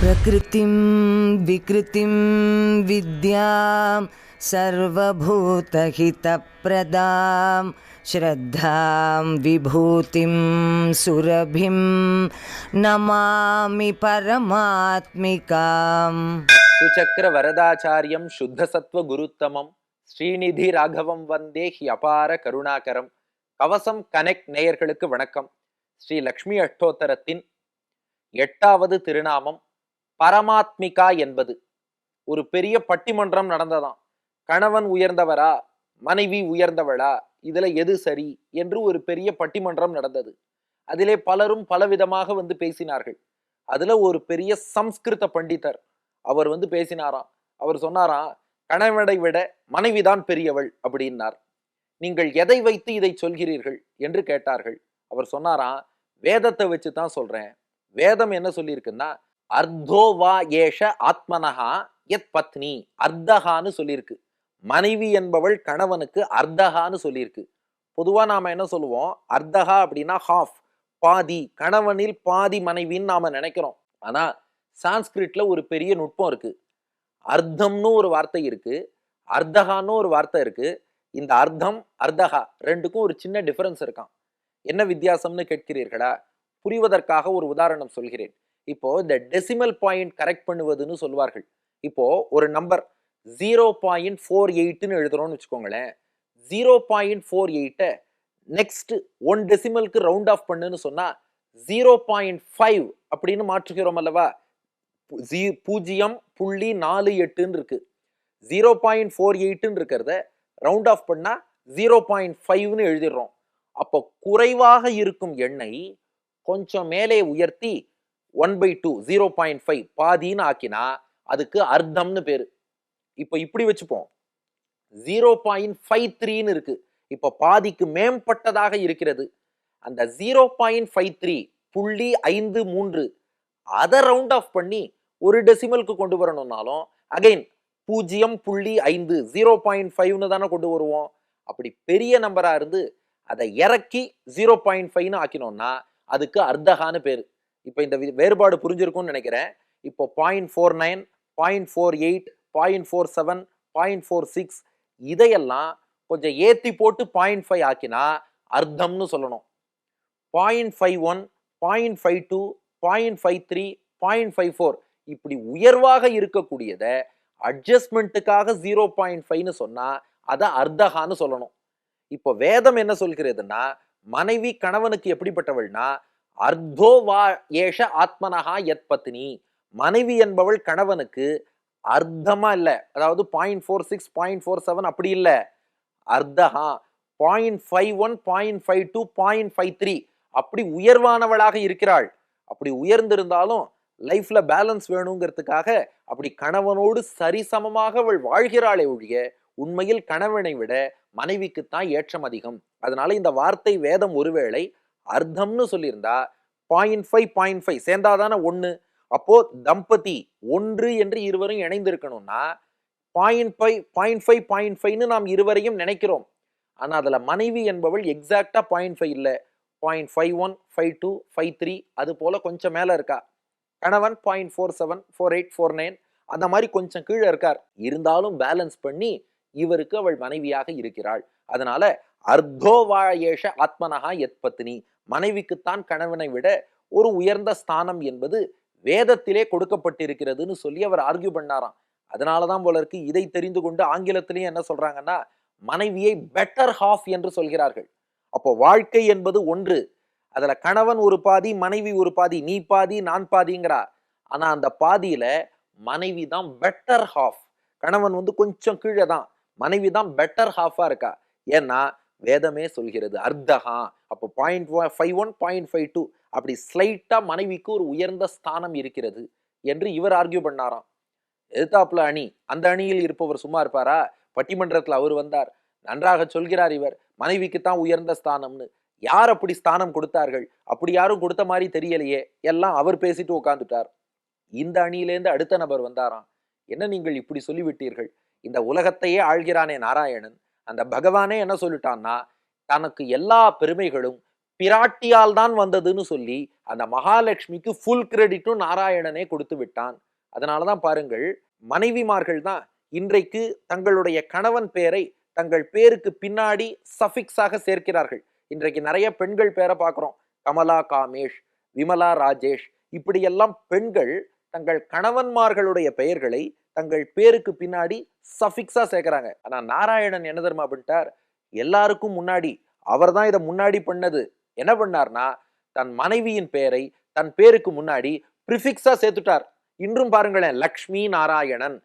ప్రకృతిం వికృతిం విద్యాం सर्वभूतहितप्रदां श्रद्धां विभूतिं सुरभिं नमामि परमात्मिकाम् सुचक्रवरदाचार्यं शुद्धसत्त्वगुरुत्तमम् ஸ்ரீநிதி ராகவம் வந்தே ஹி அபார கருணாகரம். கவசம் கனெக்ட் நேயர்களுக்கு வணக்கம். ஸ்ரீ லக்ஷ்மி அஷ்டோத்தரத்தின் எட்டாவது திருநாமம் பரமாத்மிகா என்பது. ஒரு பெரிய பட்டிமன்றம் நடந்ததாம். கணவன் உயர்ந்தவரா? மனைவி உயர்ந்தவளா? இதுல எது சரி? என்று ஒரு பெரிய பட்டிமன்றம் நடந்தது. அதிலே பலரும் பலவிதமாக வந்து பேசினார்கள். அதுல ஒரு பெரிய சம்ஸ்கிருத பண்டிதர் அவர் வந்து பேசினாராம். அவர் சொன்னாராம் கணவனை விட மனைவிதான் பெரியவள் அப்படின்னார். நீங்கள் எதை வைத்து இதை சொல்கிறீர்கள் என்று கேட்டார்கள். அவர் சொன்னாராம் வேதத்தை வச்சு தான் சொல்றேன். வேதம் என்ன சொல்லியிருக்குன்னா அர்த்தோவா ஏஷ ஆத்மனஹா எத் பத்னி. அர்த்தஹான்னு சொல்லியிருக்கு. மனைவி என்பவள் கணவனுக்கு அர்த்தஹான்னு சொல்லியிருக்கு. பொதுவா நாம என்ன சொல்லுவோம்? அர்த்தஹா அப்படின்னா ஹாஃப். பாதி கணவனில் பாதி மனைவின்னு நாம நினைக்கிறோம். ஆனா சான்ஸ்கிரிட்ல ஒரு பெரிய நுட்பம் இருக்கு. அர்த்தம்னு ஒரு வார்த்தை இருக்கு. அர்த்தகான்னு ஒரு வார்த்தை இருக்கு. இந்த அர்த்தம் அர்த்தகா ரெண்டுக்கும் ஒரு சின்ன டிஃபரன்ஸ் இருக்கான் என்ன வித்தியாசம்னு கேட்கிறீர்களா? புரிவதற்காக ஒரு உதாரணம் சொல்கிறேன். இப்போ இந்த டெசிமல் பாயிண்ட் கரெக்ட் பண்ணுவதுன்னு சொல்வார்கள். இப்போ ஒரு நம்பர் ஜீரோ பாயிண்ட் ஃபோர் எயிட்னு எழுதுறோம்னு வச்சுக்கோங்களேன். ஜீரோ பாயிண்ட் ஃபோர் எயிட்டை நெக்ஸ்ட் ஒன் டெசிமலுக்கு ரவுண்ட் ஆஃப் பண்ணுன்னு சொன்னால் ஜீரோ பாயிண்ட் ஃபைவ் அப்படின்னு மாற்றுகிறோம் அல்லவா? ஜீ- பூஜ்ஜியம் புள்ளி நாலு எட்டுன்னு இருக்கு. ஜீரோ பாயிண்ட் ஃபோர் எயிட்டுன்னு இருக்கிறத ரவுண்ட் ஆஃப் பண்ணால் ஜீரோ பாயிண்ட் ஃபைவ்னு எழுதிடுறோம். அப்போ குறைவாக இருக்கும் எண்ணெய் கொஞ்சம் மேலே உயர்த்தி one by two zero point five பாதின்னு ஆக்கினா அதுக்கு அர்த்தம்னு பேர். இப்போ இப்படி வச்சுப்போம். ஜீரோ பாயிண்ட் ஃபைவ் த்ரீன்னு இருக்கு. இப்போ பாதிக்கு மேம்பட்டதாக இருக்கிறது. அந்த ஜீரோ பாயிண்ட் ஃபைவ் த்ரீ புள்ளி ஐந்து மூன்று அதை ரவுண்ட் ஆஃப் பண்ணி ஒரு டெசிமலுக்கு கொண்டு வரணும்னாலும் அகைன் பூஜ்ஜியம் புள்ளி ஐந்து ஜீரோ பாயிண்ட் ஃபைவ்னு தானே கொண்டு வருவோம். அப்படி பெரிய நம்பராக இருந்து அதை இறக்கி ஜீரோ பாயிண்ட் ஃபைவ்னு ஆக்கினோம்னா அதுக்கு அர்த்தகான்னு பேர். இப்போ இந்த வி- வேறுபாடு புரிஞ்சிருக்கும்னு நினைக்கிறேன். இப்போ point four nine point four eight point four seven point four six இதையெல்லாம் கொஞ்சம் ஏற்றி போட்டு பாயிண்ட் ஃபைவ் ஆக்கினா அர்த்தம்னு சொல்லணும். Point five one point five two point five three point five four இப்படி உயர்வாக இருக்கக்கூடியதை அட்ஜஸ்ட்மெண்ட்டுக்காக ஜீரோ பாயிண்ட் ஃபைவ்னு சொன்னால் அதை அர்த்தகான்னு சொல்லணும். இப்போ வேதம் என்ன சொல்கிறதுன்னா மனைவி கணவனுக்கு எப்படிப்பட்டவள்னா அர்த்தோ வா ஏஷ ஆத்மனஹா எத் பத்னி. மனைவி என்பவள் கணவனுக்கு அர்த்தமா இல்லை. அதாவது point four six point four seven அப்படி இல்லை. அர்த்தஹா point five one point five two point five three அப்படி உயர்வானவளாக இருக்கிறாள். அப்படி உயர்ந்திருந்தாலும் லைஃப்ல பேலன்ஸ் வேணுங்கிறதுக்காக அப்படி கணவனோடு சரிசமமாக அவள் வாழ்கிறாளே ஒழிய உண்மையில் கணவனை விட மனைவிக்குத்தான் ஏற்றம் அதிகம். அதனால இந்த வார்த்தை வேதம் ஒருவேளை அர்த்தம்னு சொல்லியிருந்தா பாயிண்ட் ஃபைவ் பாயிண்ட் ஃபைவ் சேர்ந்தாதானே ஒன்று அப்போ தம்பதி ஒன்று என்று இருவரும் இணைந்திருக்கணும்னா point five point five point ஃபைவ்னு நாம் இருவரையும் நினைக்கிறோம். ஆனால் அதில் மனைவி என்பவள் எக்ஸாக்டாக பாயிண்ட் ஃபைவ் இல்லை. Point five one five two five three அது போல் கொஞ்சம் மேலே இருக்கா. கணவன் point four seven four eight four nine அந்த மாதிரி கொஞ்சம் கீழே இருக்கார். இருந்தாலும் பேலன்ஸ் பண்ணி இவருக்கு அவள் மனைவியாக இருக்கிறாள். அதனால அர்த்தோவாயேஷ ஆத்மனகா எத் பத்னி மனைவிக்குத்தான் கணவனை விட ஒரு உயர்ந்த ஸ்தானம் என்பது வேதத்திலே கொடுக்கப்பட்டிருக்கிறதுன்னு சொல்லி அவர் ஆர்கியூ பண்ணாராம். அதனாலதான் போல இருக்கு. இதை தெரிந்து கொண்டு ஆங்கிலத்திலையும் என்ன சொல்றாங்கன்னா மனைவியை பெட்டர் ஹாஃப் என்று சொல்கிறார்கள். அப்போ வாழ்க்கை என்பது ஒன்று அதுல கணவன் ஒரு பாதி மனைவி ஒரு பாதி நீ பாதி நான் பாதிங்கிறா. ஆனா அந்த பாதியில மனைவி தான் பெட்டர் ஹாஃப் கணவன் வந்து கொஞ்சம் கீழே தான். மனைவி தான் பெட்டர் ஹாஃபா இருக்கா? ஏன்னா வேதமே சொல்கிறது அர்த்தகா அப்போ point five one point five two அப்படி ஸ்லைட்டா மனைவிக்கு ஒரு உயர்ந்த ஸ்தானம் இருக்கிறது என்று இவர் ஆர்கியூ பண்ணாராம். எதிர்த்தாப்புல அணி அந்த அணியில் இருப்பவர் சும்மா இருப்பாரா? பட்டிமன்றத்தில் அவர் வந்தார். நன்றாக சொல்கிறார் இவர். மனைவிக்கு தான் உயர்ந்த ஸ்தானம்னு. யார் அப்படி ஸ்தானம் கொடுத்தார்கள்? அப்படி யாரும் கொடுத்த மாதிரி தெரியலையே. எல்லாம் அவர் பேசிட்டு உட்காந்துட்டார் இந்த அணியிலேருந்து அடுத்த நபர் வந்தாராம். என்ன நீங்கள் இப்படி சொல்லிவிட்டீர்கள்? இந்த உலகத்தையே ஆள்கிறானே நாராயணன். அந்த பகவானே என்ன சொல்லிட்டான்னா தனக்கு எல்லா பெருமைகளும் பிராட்டியால் தான் வந்ததுன்னு சொல்லி அந்த மகாலட்சுமிக்கு ஃபுல் கிரெடிட்டும் நாராயணனே கொடுத்து விட்டான். அதனாலதான் பாருங்கள் மனைவிமார்கள் தான் இன்றைக்கு தங்களுடைய கணவன் பேரை தங்கள் பேருக்கு பின்னாடி சஃபிக்ஸாக சேர்க்கிறார்கள். இன்றைக்கு நிறைய பெண்கள் பேரை பார்க்குறோம். கமலா காமேஷ் விமலா ராஜேஷ். இப்படியெல்லாம் பெண்கள் தங்கள் கணவன்மார்களுடைய பெயர்களை தங்கள் பேருக்கு பின்னாடி சஃபிக்ஸா சேர்க்கிறாங்க. ஆனா நாராயணன் என்ன தெரியுமா பண்ணிட்டார்? எல்லாருக்கும் முன்னாடி அவர் தான் இதை முன்னாடி பண்ணது. என்ன பண்ணார்னா தன் மனைவியின் பெயரை தன் பேருக்கு முன்னாடி ப்ரிஃபிக்ஸா சேர்த்துட்டார். இன்றும் பாருங்களேன் லக்ஷ்மி நாராயணன்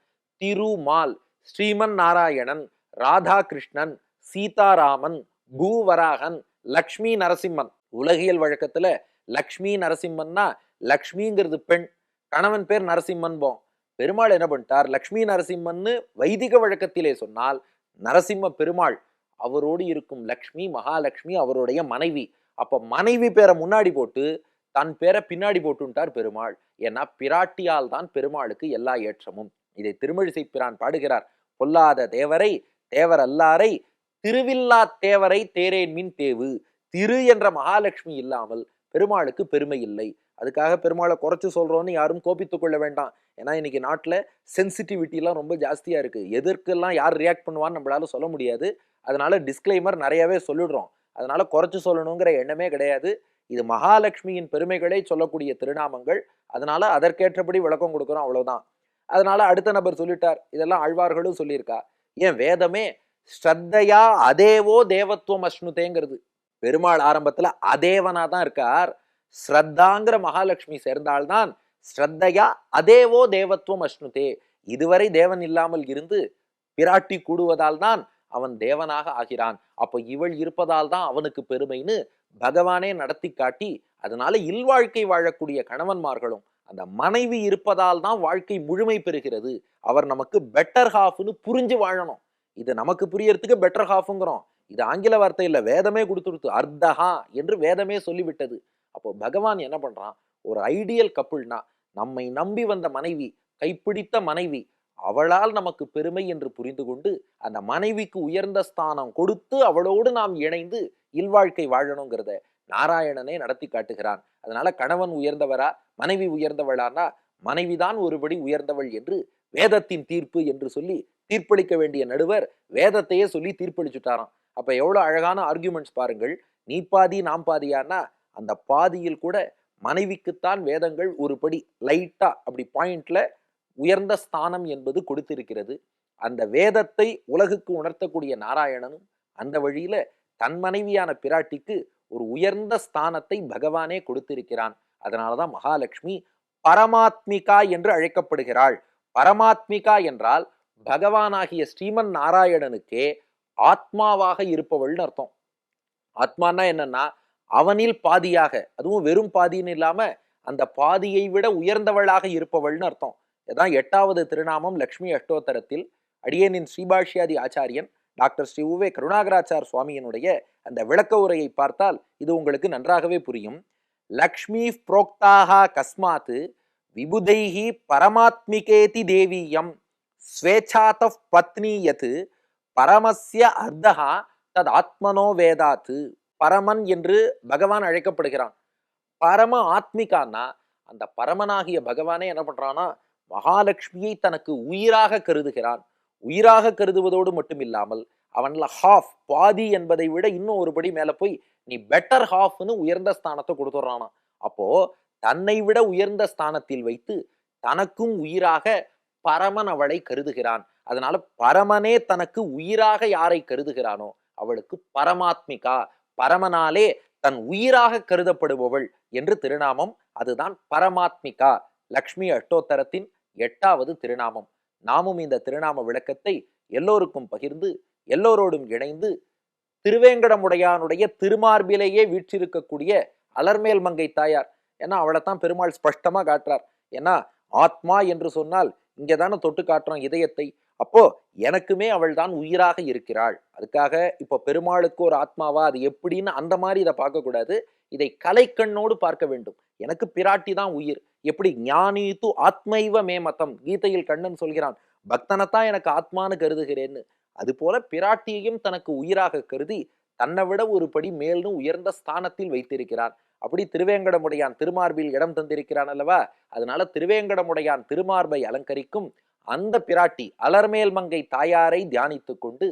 திருமால் ஸ்ரீமன் நாராயணன் ராதாகிருஷ்ணன் சீதாராமன் பூவராகன் லக்ஷ்மி நரசிம்மன். உலகியல் வழக்கத்துல லக்ஷ்மி நரசிம்மன்னா லக்ஷ்மிங்கிறது பெண் கணவன் பேர் நரசிம்மன் போம். பெருமாள் என்ன பண்ணிட்டார்? லக்ஷ்மி நரசிம்மன்னு வைதிக வழக்கத்திலே சொன்னால் நரசிம்ம பெருமாள் அவரோடு இருக்கும் லக்ஷ்மி மகாலட்சுமி அவருடைய மனைவி. அப்ப மனைவி பேரை முன்னாடி போட்டு தன் பேரை பின்னாடி போட்டுட்டார் பெருமாள். ஏன்னா பிராட்டியால் தான் பெருமாளுக்கு எல்லா ஏற்றமும். இதை திருமழிசை பிரான் பாடுகிறார். பொல்லாத தேவரை தேவர் அல்லாரை திருவில்லா தேவரை தேரேன் மின் தேவு. திரு என்ற மகாலட்சுமி இல்லாமல் பெருமாளுக்கு பெருமை இல்லை. அதுக்காக பெருமாளை குறைச்சி சொல்கிறோன்னு யாரும் கோபித்து கொள்ள வேண்டாம். ஏன்னா இன்னைக்கு நாட்டில் சென்சிட்டிவிட்டிலாம் ரொம்ப ஜாஸ்தியாக இருக்குது எதற்கெல்லாம் யார் ரியாக்ட் பண்ணுவான்னு நம்மளால சொல்ல முடியாது. அதனால டிஸ்க்ளைமர் நிறையவே சொல்லிடுறோம். அதனால குறைச்சி சொல்லணுங்கிற எண்ணமே கிடையாது. இது மகாலட்சுமியின் பெருமைகளை சொல்லக்கூடிய திருநாமங்கள். அதனால அதற்கேற்றபடி விளக்கம் கொடுக்குறோம் அவ்வளவுதான். அதனால அடுத்த நபர் சொல்லிட்டார். இதெல்லாம் ஆழ்வார்களும் சொல்லியிருக்கா. ஏன் வேதமே ஸ்ரத்தையா அதேவோ தேவத்துவம் அஷ்ணுதேங்கிறது. பெருமாள் ஆரம்பத்துல அதேவனா தான் இருக்கார். ஸ்ரத்தாங்கிற மகாலட்சுமி சேர்ந்தால்தான் ஸ்ரத்தையா அதேவோ தேவத்துவம் அஷ்ணுதே. இதுவரை தேவன் இல்லாமல் இருந்து பிராட்டி கூடுவதால் தான் அவன் தேவனாக ஆகிறான். அப்போ இவள் இருப்பதால் தான் அவனுக்கு பெருமைன்னு பகவானே நடத்தி காட்டி அதனால இல்வாழ்க்கை வாழக்கூடிய கணவன்மார்களும் அந்த மனைவி இருப்பதால் தான் வாழ்க்கை முழுமை பெறுகிறது. அவர் நமக்கு பெட்டர் ஹாஃப்னு புரிஞ்சு வாழணும். இது நமக்கு புரியறதுக்கு பெட்டர் ஹாஃப்ங்கிறோம் இது ஆங்கில வார்த்தை இல்லை வேதமே கொடுத்துருத்து அர்த்தஹா என்று வேதமே சொல்லிவிட்டது. அப்போ பகவான் என்ன பண்ணுறான் ஒரு ஐடியல் கப்புள்னா நம்மை நம்பி வந்த மனைவி கைப்பிடித்த மனைவி அவளால் நமக்கு பெருமை என்று புரிந்து கொண்டு அந்த மனைவிக்கு உயர்ந்த ஸ்தானம் கொடுத்து அவளோடு நாம் இணைந்து இல்வாழ்க்கை வாழணுங்கிறத நாராயணனே நடத்தி காட்டுகிறான். அதனால கணவன் உயர்ந்தவரா மனைவி உயர்ந்தவளானா மனைவிதான் ஒருபடி உயர்ந்தவள் என்று வேதத்தின் தீர்ப்பு என்று சொல்லி தீர்ப்பளிக்க வேண்டிய நடுவர் வேதத்தையே சொல்லி தீர்ப்பளிச்சுட்டாராம். அப்ப எவ்வளவு அழகான ஆர்கியூமெண்ட்ஸ் பாருங்கள். நீ பாதி நாம் பாதியானா அந்த பாதியில் கூட மனைவிக்குத்தான் வேதங்கள் ஒருபடி லைட்டா அப்படி பாயிண்ட்ல உயர்ந்த ஸ்தானம் என்பது கொடுத்திருக்கிறது. அந்த வேதத்தை உலகுக்கு உணர்த்தக்கூடிய நாராயணனும் அந்த வழியில தன் மனைவியான பிராட்டிக்கு ஒரு உயர்ந்த ஸ்தானத்தை பகவானே கொடுத்திருக்கிறான். அதனாலதான் மகாலட்சுமி பரமாத்மிகா என்று அழைக்கப்படுகிறாள். பரமாத்மிகா என்றால் பகவானாகிய ஸ்ரீமன் நாராயணனுக்கே ஆத்மாவாக இருப்பவள்னு அர்த்தம். ஆத்மானா என்னன்னா அவனில் பாதியாக அதுவும் வெறும் பாதின்னு இல்லாம அந்த பாதியை விட உயர்ந்தவளாக இருப்பவள்னு அர்த்தம். இதான் எட்டாவது திருநாமம் லக்ஷ்மி அஷ்டோத்தரத்தில் அடியேனின் ஸ்ரீபாஷ்யாதி ஆச்சாரியன் டாக்டர் ஸ்ரீ உவே கருணாகராச்சார் சுவாமியினுடைய அந்த விளக்க உரையை பார்த்தால் இது உங்களுக்கு நன்றாகவே புரியும். லக்ஷ்மி புரோக்தாக கஸ்மாத்து விபுதைஹி பரமாத்மிகேதி தேவீயம் ஸ்வேச்சாத பத்னி பரமஸ்ய அர்த்தகா தத் ஆத்மனோ வேதாத்து பரமன் என்று பகவான் அழைக்கப்படுகிறான்। பரம ஆத்மிகான்னா அந்த பரமனாகிய பகவானே என்ன பண்றானா மகாலட்சுமியை தனக்கு உயிராக கருதுகிறான்। உயிராக கருதுவதோடு மட்டும் இல்லாமல் அவன்ல ஹாஃப் பாதி என்பதை விட இன்னும் ஒருபடி மேல போய் நீ பெட்டர் ஹாஃப்னு உயர்ந்த ஸ்தானத்தை கொடுத்துட்றானா அப்போ தன்னை விட உயர்ந்த ஸ்தானத்தில் வைத்து தனக்கும் உயிராக பரமன் அவளை கருதுகிறான். அதனால பரமனே தனக்கு உயிராக யாரை கருதுகிறானோ அவளுக்கு பரமாத்மிகா பரமனாலே தன் உயிராக கருதப்படுபவள் என்று திருநாமம் அதுதான் பரமாத்மிகா. லக்ஷ்மி அஷ்டோத்தரத்தின் எட்டாவது திருநாமம். நாமும் இந்த திருநாம விளக்கத்தை எல்லோருக்கும் பகிர்ந்து எல்லோரோடும் இணைந்து திருவேங்கடமுடையானுடைய திருமார்பிலேயே வீற்றிருக்கக்கூடிய அலர்மேல் மங்கை தாயார் ஏன்னா அவளைத்தான் பெருமாள் ஸ்பஷ்டமாக காட்டுறார். ஏன்னா ஆத்மா என்று சொன்னால் இங்கே தானே தொட்டு காட்டுறோம் இதயத்தை. அப்போ எனக்குமே அவள் தான் உயிராக இருக்கிறாள். அதுக்காக இப்போ பெருமாளுக்கு ஒரு ஆத்மாவா அது எப்படின்னு அந்த மாதிரி இதை பார்க்கக்கூடாது. இதை கலைக்கண்ணோடு பார்க்க வேண்டும். எனக்கு பிராட்டி தான் உயிர். எப்படி? ஞானி து ஆத்மைவ மே மதம். கீதையில் கண்ணன் சொல்கிறான் பக்தனைத்தான் எனக்கு ஆத்மான்னு கருதுகிறேன்னு. அதுபோல பிராட்டியையும் தனக்கு உயிராக கருதி தன்னை விட ஒரு படி மேல்னு உயர்ந்த ஸ்தானத்தில் வைத்திருக்கிறான் அப்படி திருவேங்கடமுடையான் திருமார்பில் இடம் தந்திருக்கிறான் அல்லவா? அதனால திருவேங்கடமுடையான் திருமார்பை அலங்கரிக்கும் அந்த பிராட்டி அலர்மேல் மங்கை தாயாரை தியானித்து கொண்டு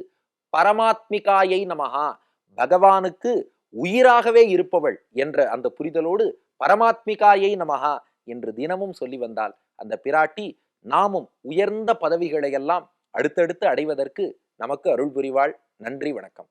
பரமாத்மிகாயை நமஹா பகவானுக்கு உயிராகவே இருப்பவள் என்ற அந்த புரிதலோடு பரமாத்மிகாயை நமஹா என்று தினமும் சொல்லி வந்தால் அந்த பிராட்டி நாமும் உயர்ந்த பதவிகளை எல்லாம் அடுத்தடுத்து அடைவதற்கு நமக்கு அருள் புரிவாள். நன்றி வணக்கம்.